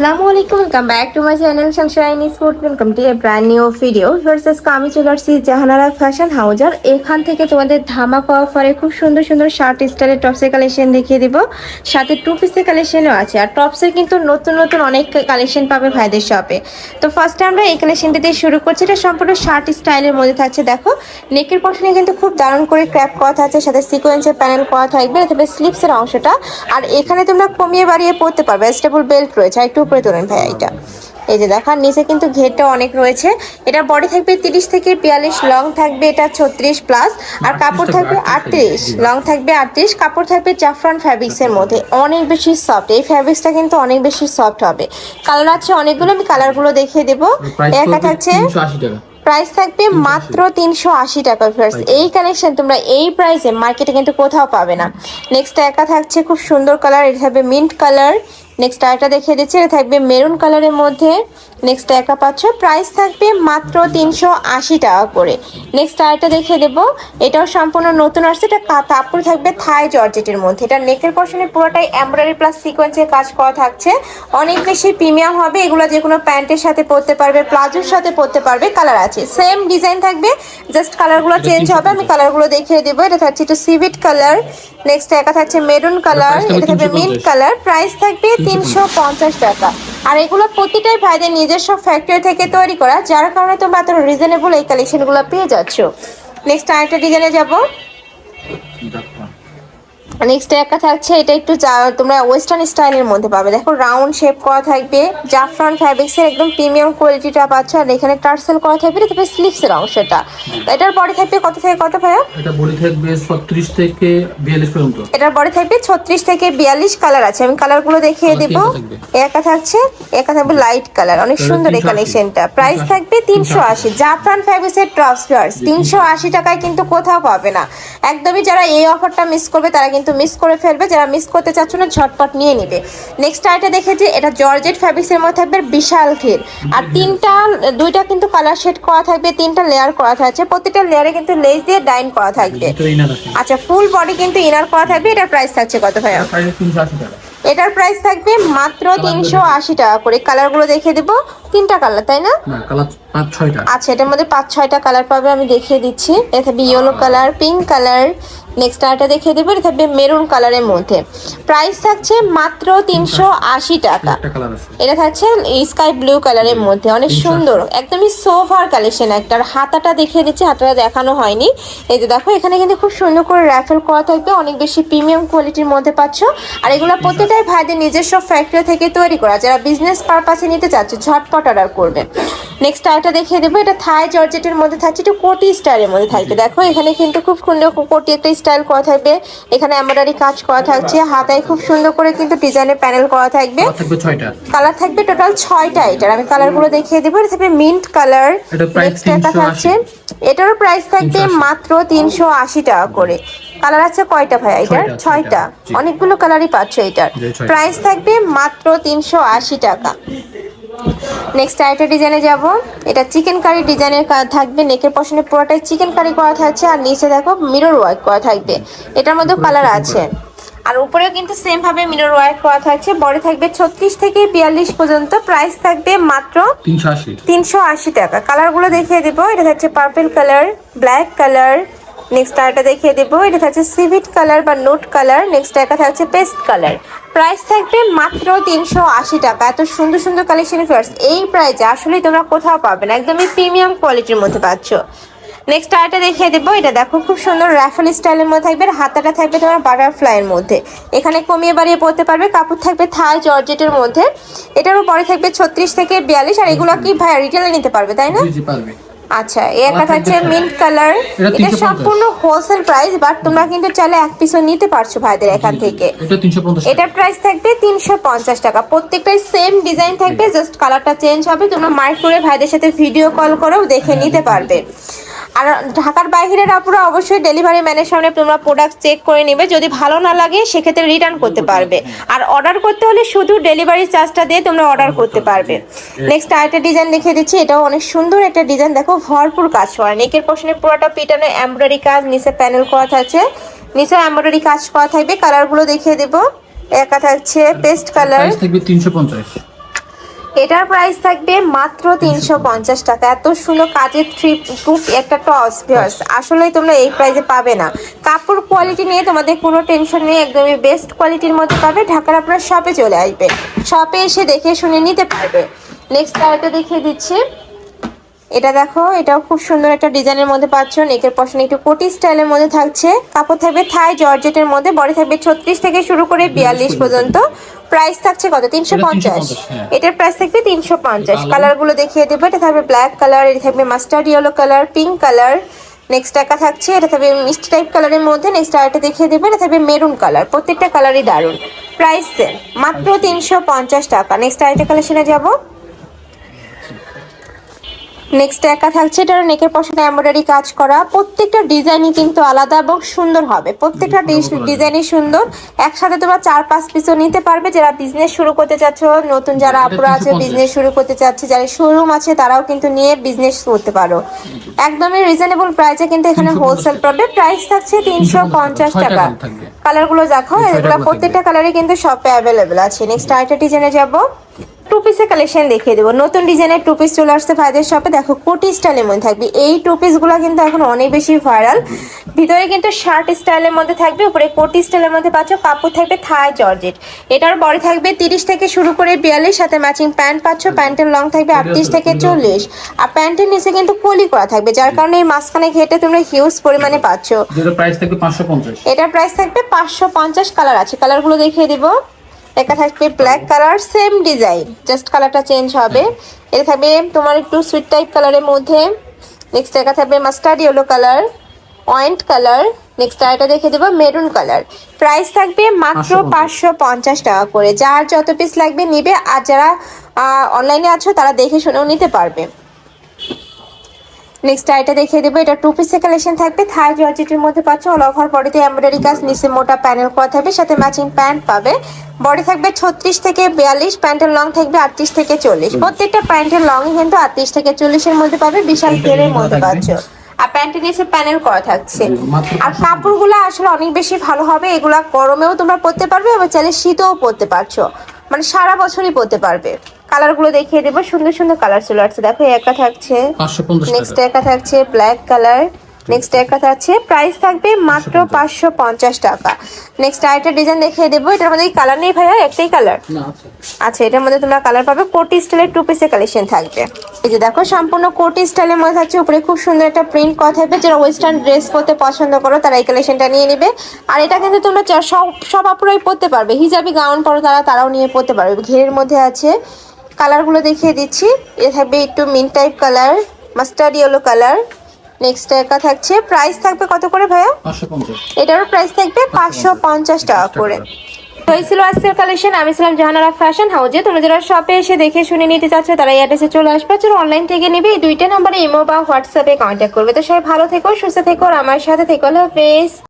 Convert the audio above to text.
আসসালামু আলাইকুম welcome back to my channel sunshine sport welcome to a brand new video versus আমি চলে Jahanara fashion হাউজার এখান থেকে তোমাদের ধামাকা অফারে খুব সুন্দর সুন্দর শার্ট স্টাইলের টপসের কালেকশন দেখিয়ে দিব। সাথে টু পিসের কালেকশনও আছে। আর টপসের কিন্তু নতুন নতুন অনেক কালেকশন পাবে ভাইদের শপে তো ফার্স্টে আমরা এই কালেকশনটা দিয়ে শুরু করছি। এটা সম্পূর্ণ শার্ট স্টাইলের মধ্যে থাকছে। দেখো নেকের পশনে কিন্তু খুব দারুণ করে ক্র্যাপ করা থাকছে। সাথে সিকোয়েন্সের প্যানেল করা থাকবে। তবে স্লিপসের অংশটা। আর এখানে তোমরা কমিয়ে বাড়িয়ে পড়তে পারবে। স্টেবল বেল্ট রয়েছে। আর একটু উপরে তোলেন ভাই এটা এই যে দেখার নিচে কিন্তু ঘেরটা অনেক রয়েছে। এটা বডি থাকবে তিরিশ থেকে বিয়াল্লিশ লং থাকবে এটা ছত্রিশ প্লাস আর কাপড় থাকবে আটত্রিশ লং থাকবে আটত্রিশ কাপড় থাকবে জাফরান ফ্যাব্রিক্সের মধ্যে। অনেক বেশি সফট এই ফ্যাব্রিক্সটা কিন্তু অনেক বেশি সফট হবে। কালার আছে অনেকগুলো আমি কালারগুলো দেখিয়ে দেবো। একা থাকছে প্রাইস থাকবে মাত্র তিনশো আশি টাকা ফার্স্ট এই কালেকশন তোমরা এই প্রাইসে মার্কেটে কিন্তু কোথাও পাবে না। নেক্সট একা থাকছে খুব সুন্দর কালার এটা থাকবে মিন্ট কালার নেক্সট আরেকটা দেখিয়ে দিচ্ছি এটা থাকবে মেরুন কালারের মধ্যে। নেক্সট একা পাচ্ছ। প্রাইস থাকবে মাত্র তিনশো আশি টাকা করে। নেক্সট আরেকটা দেখে দেবো। এটাও সম্পূর্ণ নতুন আসছে। এটা কাপড় থাকবে থাই জর্জেটের মধ্যে। এটা নেকের পশনে পুরোটাই এমব্রয়ডারি প্লাস সিকোয়েন্সের কাজ করা থাকছে। অনেক বেশি প্রিমিয়াম হবে। এগুলো যে কোনো প্যান্টের সাথে পরতে পারবে প্লাজোর সাথে পরতে পারবে কালার আছে। সেম ডিজাইন থাকবে। জাস্ট কালারগুলো চেঞ্জ হবে। আমি কালারগুলো দেখিয়ে দেবো। এটা থাকছে একটু সিভিট কালার নেক্সট একা থাকছে মেরুন কালার এটা থাকবে মিন্ট কালার প্রাইস থাকবে তিনশো পঞ্চাশ টাকা। আর এগুলো প্রতিটাই ভাইদের নিজস্ব ফ্যাক্টরি থেকে তৈরি করা, যার কারণে তোমরা এত রিজনেবল এই কালেকশনগুলো পেয়ে যাচ্ছ। নেক্সট আরেকটা ডিজাইনে যাব। নেক্সট একটা থাকছে এটা একটু তোমরা ওয়েস্টার্ন স্টাইলের মধ্যে পাবে। দেখো রাউন্ড শেপ করা থাকবে জাফরান ফ্যাব্রিক্সের একদম প্রিমিয়াম কোয়ালিটিটা পাচ্ছ আর এখানে টার্সেল করা থাকবে তারপরে স্লিভসের অংশটা এটার পরে থাকবে কত থেকে কত ভাইয়া? এটা বডি থাকবে ছত্রিশ থেকে বিয়াল্লিশ পর্যন্ত। এটার পরে থাকবে ছত্রিশ থেকে বিয়াল্লিশ কালার আছে আমি কালারগুলো দেখিয়ে দেব। একা থাকছে একা থাকবে লাইট কালার অনেক সুন্দর এই কালেকশনটা প্রাইস থাকবে তিনশো আশি। জাফরান ফ্যাব্রিক্সের তিনশো আশি টাকায় কিন্তু কোথাও পাবে না। একদমই যারা এই অফারটা মিস করবে তারা কিন্তু মিস করে ফেলবে। যারা মিস করতে চাচ্ছ না ঝটপট নিয়ে নিবে। নেক্সট আইটা দেখেছি এটা জর্জেট ফ্যাব্রিক্সের মধ্যে থাকবে বিশাল ঘের আর তিনটা দুইটা কিন্তু কালার শেড করা থাকবে তিনটা লেয়ার করা থাকছে। প্রত্যেকটা লেয়ারে কিন্তু লেস দিয়ে ডাইন করা থাকবে। আচ্ছা ফুল বডি কিন্তু ইনার করা থাকবে। এটার প্রাইস থাকছে কত টাকা। এটার প্রাইস থাকবে মাত্র তিনশো আশি টাকা করে। কালারগুলো দেখে দেবো। তিনটা কালার তাই না? না কালার পাঁচ ছয়টা। আচ্ছা এটার মধ্যে পাঁচ ছয়টা কালার পাবে আমি দেখিয়ে দিচ্ছি। এটা থাকবে yellow colour pink colour next আরটা দেখিয়ে দেবো এটা থাকবে মেরুন কালারের মধ্যে। প্রাইস থাকছে মাত্র তিনশো আশি টাকা। এটা থাকছে স্কাই ব্লু কালারের মধ্যে অনেক সুন্দর একদমই সোফার কালেকশন একটা। আর হাতাটা দেখিয়ে দিচ্ছি হাতাটা দেখানো হয়নি। এই যে দেখো এখানে কিন্তু খুব সুন্দর করে র্যাফেল করা থাকবে অনেক বেশি প্রিমিয়াম কোয়ালিটির মধ্যে পাচ্ছ। আর এগুলো প্রত্যেকটাই ভাইদের নিজস্ব ফ্যাক্টরি থেকে তৈরি করা। যারা বিজনেস পারপাসে নিতে চাচ্ছে ঝটপট অর্ডার করবে। নেক্সট আরেকটা দেখিয়ে দেবো এটা থাই জর্জেটের মধ্যে থাকছে একটু কোটি স্টাইলের মধ্যে থাকবে দেখো এখানে কিন্তু খুব সুন্দর কোটি একটা স্টাইল করা থাকবে। এখানে এমব্রয়ডারি কাজ করা থাকছে হাতায় খুব সুন্দর করে কিন্তু ডিজাইনের প্যানেল করা থাকবে। কালার থাকবে টোটাল ছয়টা এটার আমি কালারগুলো দেখিয়ে দেবো এটা থাকবে মিন্ট কালার এটার price নেক্সট এটা 380 থাকছে এটারও প্রাইস থাকবে মাত্র তিনশো আশি টাকা করে। কালার আছে কয়টা ভাই এটার? ছয়টা। অনেকগুলো কালারই পাচ্ছ এটার। প্রাইস থাকবে মাত্র তিনশো আশি টাকা। নেক্সট আরেকটা ডিজাইনে যাব। এটা চিকেন কারি ডিজাইনের থাকবে। নেকের পশনে পুরোটাই চিকেন কারি করা থাকছে। আর নিচে দেখো মিরর ওয়ার্ক করা থাকবে। এটার মধ্যে কালার আছে। আর উপরেও কিন্তু সেম ভাবে মিরর ওয়ার্ক করা থাকছে। বডি থাকবে ছত্রিশ থেকে বিয়াল্লিশ পর্যন্ত। প্রাইস থাকবে মাত্র তিনশো আশি। তিনশো আশি টাকা। কালারগুলো দেখিয়ে দেবো। এটা থাকছে purple colour black colour next আরেকটা দেখিয়ে দেবো। এটা থাকছে সিভিট কালার বা নোট কালার নেক্সট একটা থাকছে পেস্ট কালার প্রাইস থাকবে মাত্র তিনশো আশি টাকা। এত সুন্দর সুন্দর কালেকশন ফার্স্ট এই প্রাইসে আসলে তোমরা কোথাও পাবে না। একদমই প্রিমিয়াম কোয়ালিটির মধ্যে পাচ্ছ। নেক্সট আরেকটা দেখিয়ে দেবো। এটা দেখো খুব সুন্দর র্যাফেল স্টাইলের মধ্যে থাকবে। আর হাতাটা থাকবে তোমার বাটারফ্লাইয়ের মধ্যে। এখানে কমিয়ে বাড়িয়ে পড়তে পারবে। কাপড় থাকবে থাই জর্জেটের মধ্যে। এটারও পরে থাকবে ছত্রিশ থেকে বিয়াল্লিশ। আর এগুলো কি ভাই রিটেলে নিতে পারবে, তাই না? পারবে। আচ্ছা এই একটা হচ্ছে থাকছে মিন্ট কালার এটা এটা 350 সম্পূর্ণ হোলসেল প্রাইস বাট তোমরা কিন্তু চাইলে এক পিসও নিতে পারছ ভাইদের এখান থেকে। এটা প্রাইস থাকবে তিনশো পঞ্চাশ টাকা। প্রত্যেকটাই সেম ডিজাইন থাকবে জাস্ট কালারটা চেঞ্জ হবে। তোমরা মার্ক করে ভাইদের সাথে ভিডিও কল করেও দেখে নিতে পারবে। আর ঢাকার বাইরের আপুরা অবশ্যই ডেলিভারি ম্যানের সামনে তোমরা প্রোডাক্ট চেক করে নেবে। যদি ভালো না লাগে, সেক্ষেত্রে রিটার্ন করতে পারবে। আর অর্ডার করতে হলে শুধু ডেলিভারি চার্জটা দিয়ে তোমরা অর্ডার করতে পারবে। নেক্সট আরেকটা ডিজাইন দেখিয়ে দিচ্ছি। এটাও অনেক সুন্দর একটা ডিজাইন দেখো, ভরপুর কাজ করা। নেকের পশনে পুরোটা পিটানো এমব্রয়ডারি কাজ, নিচে প্যানেল করা থাকছে। নিচে এমব্রয়ডারি কাজ করা থাকবে। কালারগুলো দেখিয়ে দেবো। একা থাকছে পেস্ট কালার থাকবে তিনশো পঞ্চাশ। এটার প্রাইস থাকবে মাত্র তিনশো পঞ্চাশ টাকা। এত সুন্দর কাজের থ্রি টুপ একটা টস ভিউয়ার্স আসলে তোমরা এই প্রাইসে পাবে না। কাপড় কোয়ালিটি নিয়ে তোমাদের কোনো টেনশন নেই, একদমই বেস্ট কোয়ালিটির মধ্যে পাবে। ঢাকার আপনার শপে চলে আসবে। শপে এসে দেখে শুনে নিতে পারবে। নেক্সট আরেকটা দেখিয়ে দিচ্ছি। এটা দেখো, এটাও খুব সুন্দর একটা ডিজাইনের মধ্যে পাচ্ছ। নেকের পশনে একটু কোটি স্টাইলের মধ্যে থাকছে। কাপড় থাকবে থাই জর্জেটের মধ্যে বডি থাকবে ছত্রিশ থেকে শুরু করে বিয়াল্লিশ পর্যন্ত। প্রাইস থাকছে কত? তিনশো পঞ্চাশ। 350, হ্যাঁ। এটার প্রাইস থাকবে তিনশো পঞ্চাশ। কালার? কালারগুলো দেখিয়ে দেবো। এটা থাকবে ব্ল্যাক কালার এটা থাকবে mustard yellow colour pink colour next টাকা থাকছে এটা থাকবে মিষ্টি টাইপ কালারের মধ্যে। নেক্সট আরেকটা দেখিয়ে দেবো এটা থাকবে মেরুন কালার প্রত্যেকটা কালারই দারুণ। প্রাইস সেম মাত্র তিনশো পঞ্চাশ টাকা। নেক্সট আরেকটা কালেকশনে যাব। নেক্সট একা থাকছে এটার নেকের পশনে এমব্রয়ডারি কাজ করা। প্রত্যেকটা ডিজাইনই কিন্তু আলাদা এবং সুন্দর হবে। প্রত্যেকটা ডিজাইনই সুন্দর। একসাথে তোমরা চার পাঁচ পিসও নিতে পারবে। যারা বিজনেস শুরু করতে চাচ্ছ নতুন যারা আপুরা আছে বিজনেস শুরু করতে চাচ্ছে যারা শোরুম আছে তারাও কিন্তু নিয়ে বিজনেস করতে পারো। একদমই রিজনেবল প্রাইসে কিন্তু এখানে হোলসেল পাবে প্রাইস থাকছে তিনশো পঞ্চাশ টাকা। কালারগুলো দেখো এগুলো প্রত্যেকটা কালারে কিন্তু শপে অ্যাভেলেবেল আছে। নেক্সট আরেকটা ডিজাইনে যাব। টু পিসের কালেকশন দেখিয়ে দেবো। নতুন ডিজাইনের টু পিস চলে আসছে ভাইদের শপে দেখো কোটি স্টাইলের মধ্যে থাকবে। এই টু পিসগুলো কিন্তু এখন অনেক বেশি ভাইরাল ভিতরে কিন্তু শার্ট স্টাইলের মধ্যে থাকবে উপরে কোটি স্টাইলের মধ্যে পাচ্ছ কাপড় থাকবে থাই জর্জেট এটার বডি থাকবে তিরিশ থেকে শুরু করে বিয়াল্লিশ সাথে ম্যাচিং প্যান্ট পাচ্ছ প্যান্টের লং থাকবে আটত্রিশ থেকে চল্লিশ। আর প্যান্টের নিচে কিন্তু কলি করা থাকবে যার কারণে এই মাঝখানে ঘেটে তোমরা হিউজ পরিমাণে পাচ্ছ। এটার প্রাইস থাকবে পাঁচশো পঞ্চাশ কালার আছে। কালারগুলো দেখিয়ে দিব। এটা থাকবে black colour same design just কালারটা চেঞ্জ হবে। এটা থাকবে তোমার একটু সুইট টাইপ কালারের মধ্যে। নেক্সট এটা থাকবে মাস্টার্ড ইয়েলো কালার অয়েন্ট কালার নেক্সট এটা দেখে দেবো মেরুন কালার প্রাইস থাকবে মাত্র 550 পাঁচশো পঞ্চাশ টাকা করে। যার যত পিস লাগবে নিবে। আর যারা অনলাইনে আছো তারা দেখে শুনেও নিতে পারবে। নেক্সট আইটা দেখিয়ে দেবো। এটা টু পিসের কালেকশন থাকবে। থাই জর্জেটের মধ্যে পাচ্ছ অল ওভার বডিতে এমব্রয়ডারি কাজ নিচে মোটা প্যানেল করা থাকবে সাথে ম্যাচিং প্যান্ট পাবে। বডি থাকবে ছত্রিশ থেকে বিয়াল্লিশ প্যান্টের লং থাকবে আটত্রিশ থেকে চল্লিশ। প্রত্যেকটা প্যান্টের লং কিন্তু আটত্রিশ থেকে চল্লিশের মধ্যে পাবে বিশাল ঘেরের মধ্যে পাচ্ছ। আর প্যান্টের নিচে প্যানেল করা থাকছে। আর কাপড়গুলো আসলে অনেক বেশি ভালো হবে। এগুলা গরমেও তোমরা পরতে পারবে এবং চাইলে শীতেও পরতে পারছ। মানে সারা বছরই পরতে পারবে। কালারগুলো দেখিয়ে দেবো। সুন্দর সুন্দর কালার চলে আসছে দেখো একটা থাকছে। নেক্সট একটা থাকছে ব্ল্যাক কালার নেক্সট একটা থাকছে প্রাইস থাকবে মাত্র পাঁচশো পঞ্চাশ। টাকা। নেক্সট আরেকটা ডিজাইন দেখিয়ে দেবো। এটার মধ্যে কালার নেই ভাইয়া? একটাই কালার আচ্ছা এটার মধ্যে তোমরা কালার পাবে কোটি স্টাইলের টু পিসের কালেকশন থাকবে। এই যে দেখো সম্পূর্ণ কোটি স্টাইলের মধ্যে থাকছে। উপরে খুব সুন্দর একটা প্রিন্ট করা থাকবে। যারা ওয়েস্টার্ন ড্রেস পরতে পছন্দ করো তারা এই কালেকশনটা নিয়ে নেবে। আর এটা কিন্তু তোমরা সব সব আপুরাই পরতে পারবে। হিজাবি গাউন পরো তারা তারাও নিয়ে পরতে পারবে। ঘেরের মধ্যে আছে। কালারগুলো দেখিয়ে দিচ্ছি। এটা থাকবে একটু মিন type colour mustard yellow colour next একা থাকছে। প্রাইস থাকবে কত করে ভাইয়া? এটারও প্রাইস থাকবে পাঁচশো পঞ্চাশ টাকা করে। তো এই ছিল আজকের কালেকশন আমি ছিলাম জাহানারা ফ্যাশন হাউজে তোমরা যারা শপে এসে দেখে শুনে নিতে চাচ্ছ তারা এই অ্যাড্রেসে চলে আসবে। যারা অনলাইন থেকে নেবে। এই দুইটা নাম্বারে ইমো বা হোয়াটসঅ্যাপে কন্ট্যাক্ট করবে। তো সবাই ভালো থেকো সুস্থ থেকো আর আমার সাথে থেকো। হলো হাফেজ